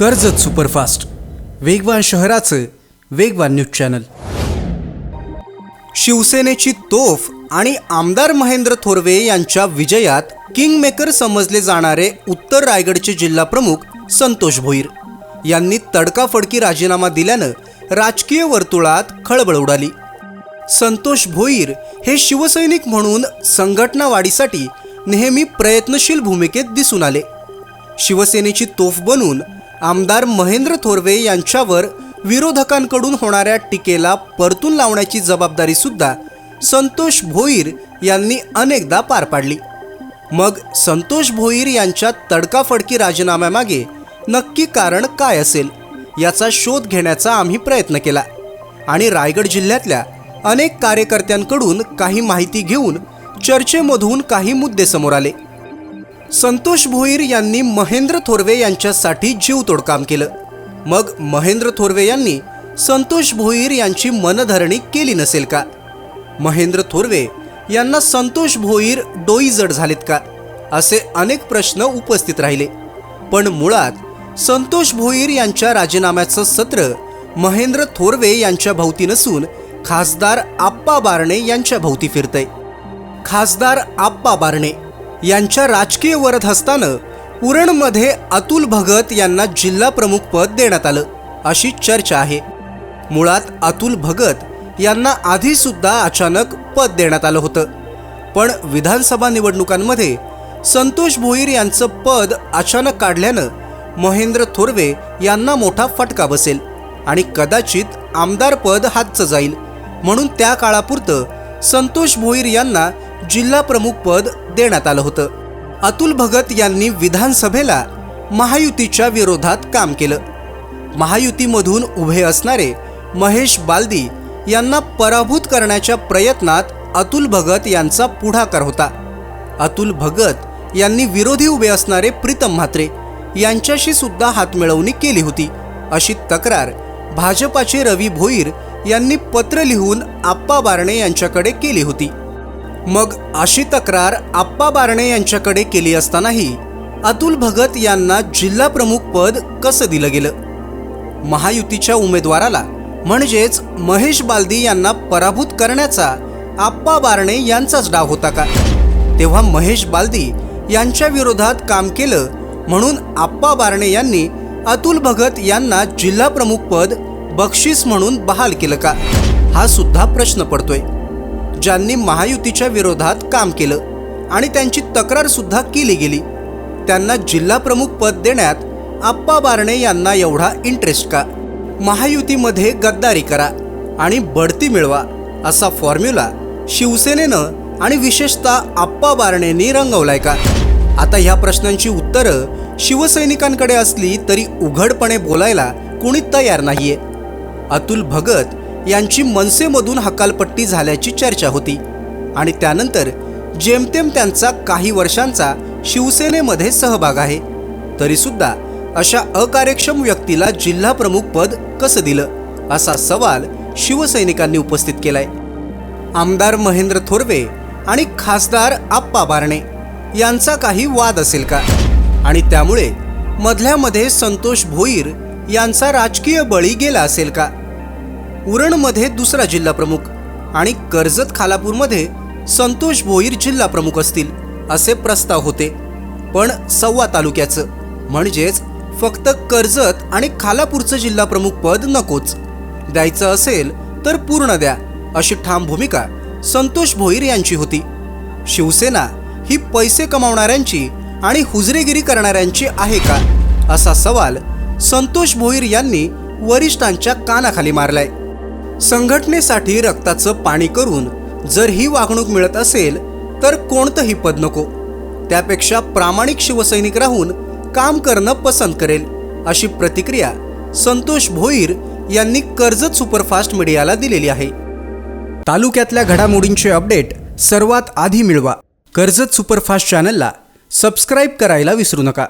Karjat superfast. वेगवान शहराचं वेगवान न्यूज चॅनल. शिवसेनेची तोफ आणि आमदार महेंद्र थोरवे यांच्या विजयात किंगमेकर समजले जाणारे उत्तर रायगडचे जिल्हाप्रमुख संतोष भोईर. यांनी तडकाफडकी राजीनामा दिल्यानं राजकीय वर्तुळात खळबळ उडाली. संतोष भोईर हे शिवसैनिक म्हणून संघटना वाढीसाठी नेहमी प्रयत्नशील भूमिकेत दिसून आले. शिवसेनेची तोफ बनून आमदार महेंद्र थोरवे यांच्यावर विरोधकांकडून होणाऱ्या टीकेला परतून लावण्याची जबाबदारी सुद्धा संतोष भोईर यांनी अनेकदा पार पाडली. मग संतोष भोईर यांच्या तडकाफडकी राजीनाम्यामागे नक्की कारण काय असेल याचा शोध घेण्याचा आम्ही प्रयत्न केला आणि रायगड जिल्ह्यातल्या अनेक कार्यकर्त्यांकडून काही माहिती घेऊन चर्चेमधून काही मुद्दे समोर आले. संतोष भोईर यांनी महेंद्र थोरवे यांच्यासाठी जीव तोडकाम केलं. मग महेंद्र थोरवे यांनी संतोष भोईर यांची मनधरणी केली नसेल का? महेंद्र थोरवे यांना संतोष भोईर डोईजड झालेत का? असे अनेक प्रश्न उपस्थित राहिले. पण मुळात संतोष भोईर यांच्या राजीनाम्याचं सत्र महेंद्र थोरवे यांच्या भोवती नसून खासदार आप्पा बारणे यांच्या भोवती फिरतंय. खासदार आप्पा बारणे यांच्या राजकीय वरद हस्तानं उरणमध्ये अतुल भगत यांना जिल्हा प्रमुख पद देण्यात आलं अशी चर्चा आहे. मुळात अतुल भगत यांना आधी सुद्धा अचानक पद देण्यात आलं होतं. पण विधानसभा निवडणुकांमध्ये संतोष भोईर यांचं पद अचानक काढल्यानं महेंद्र थोरवे यांना मोठा फटका बसेल आणि कदाचित आमदार पद हातचं जाईल. म्हणून त्या काळापुरतं संतोष भोईर यांना जिल्हा प्रमुख पद देण्यात आलं होतं. अतुल भगत यांनी विधानसभेला महायुतीच्या विरोधात काम केलं. महायुतीमधून उभे असणारे महेश बालदी यांना पराभूत करण्याच्या प्रयत्नात अतुल भगत यांचा पुढाकार होता. अतुल भगत यांनी विरोधी उभे असणारे प्रीतम म्हात्रे यांच्याशी सुद्धा हातमिळवणी केली होती. अशी तक्रार भाजपाचे रवी भोईर यांनी पत्र लिहून आप्पा बारणे यांच्याकडे केली होती. मग अशी तक्रार आप्पा बारणे यांच्याकडे केली असतानाही अतुल भगत यांना जिल्हा प्रमुख पद कसं दिलं गेलं? महायुतीच्या उमेदवाराला म्हणजेच महेश बालदी यांना पराभूत करण्याचा आप्पा बारणे यांचाच डाव होता का? तेव्हा महेश बालदी यांच्या विरोधात काम केलं म्हणून आप्पा बारणे यांनी अतुल भगत यांना जिल्हा प्रमुख पद बक्षीस म्हणून बहाल केलं का? हा सुद्धा प्रश्न पडतोय. ज्यांनी महायुतीच्या विरोधात काम केलं आणि त्यांची तक्रार सुद्धा केली गेली त्यांना जिल्हा प्रमुख पद देण्यात आप्पा बारणे यांना एवढा इंटरेस्ट का? महायुतीमध्ये गद्दारी करा आणि बढती मिळवा असा फॉर्म्युला शिवसेनेनं आणि विशेषतः आप्पा बारणेंनी रंगवलाय का? आता ह्या प्रश्नांची उत्तरं शिवसैनिकांकडे असली तरी उघडपणे बोलायला कोणी तयार नाहीये. अतुल भगत यांची मनसेमधून हकालपट्टी झाल्याची चर्चा होती. आणि त्यानंतर जेमतेम त्यांचा काही वर्षांचा शिवसेनेमध्ये सहभाग आहे तरीसुद्धा अशा अकार्यक्षम व्यक्तीला जिल्हा प्रमुख पद कसं दिलं असा सवाल शिवसैनिकांनी उपस्थित केलाय. आमदार महेंद्र थोरवे आणि खासदार आप्पा बारणे यांचा काही वाद असेल का? आणि त्यामुळे मधल्यामध्ये संतोष भोईर यांचा राजकीय बळी गेला असेल का? उरणमध्ये दुसरा जिल्हा प्रमुख आणि कर्जत खालापूरमध्ये संतोष भोईर जिल्हा प्रमुख असतील असे प्रस्ताव होते. पण सव्वा तालुक्याचं म्हणजेच फक्त कर्जत आणि खालापूरचं जिल्हा प्रमुख पद नकोच. द्यायचं असेल तर पूर्ण द्या अशी ठाम भूमिका संतोष भोईर यांची होती. शिवसेना ही पैसे कमावणाऱ्यांची आणि हुजरेगिरी करणाऱ्यांची आहे का? असा सवाल संतोष भोईर यांनी वरिष्ठांच्या कानाखाली मारलाय. संघटनेसाठी रक्ताचं पाणी करून जर ही वागणूक मिळत असेल तर कोणतंही पद नको. त्यापेक्षा प्रामाणिक शिवसैनिक राहून काम करणं पसंत करेल अशी प्रतिक्रिया संतोष भोईर यांनी कर्जत सुपरफास्ट मीडियाला दिलेली आहे. तालुक्यातल्या घडामोडींचे अपडेट सर्वात आधी मिळवा. कर्जत सुपरफास्ट चॅनलला सबस्क्राईब करायला विसरू नका.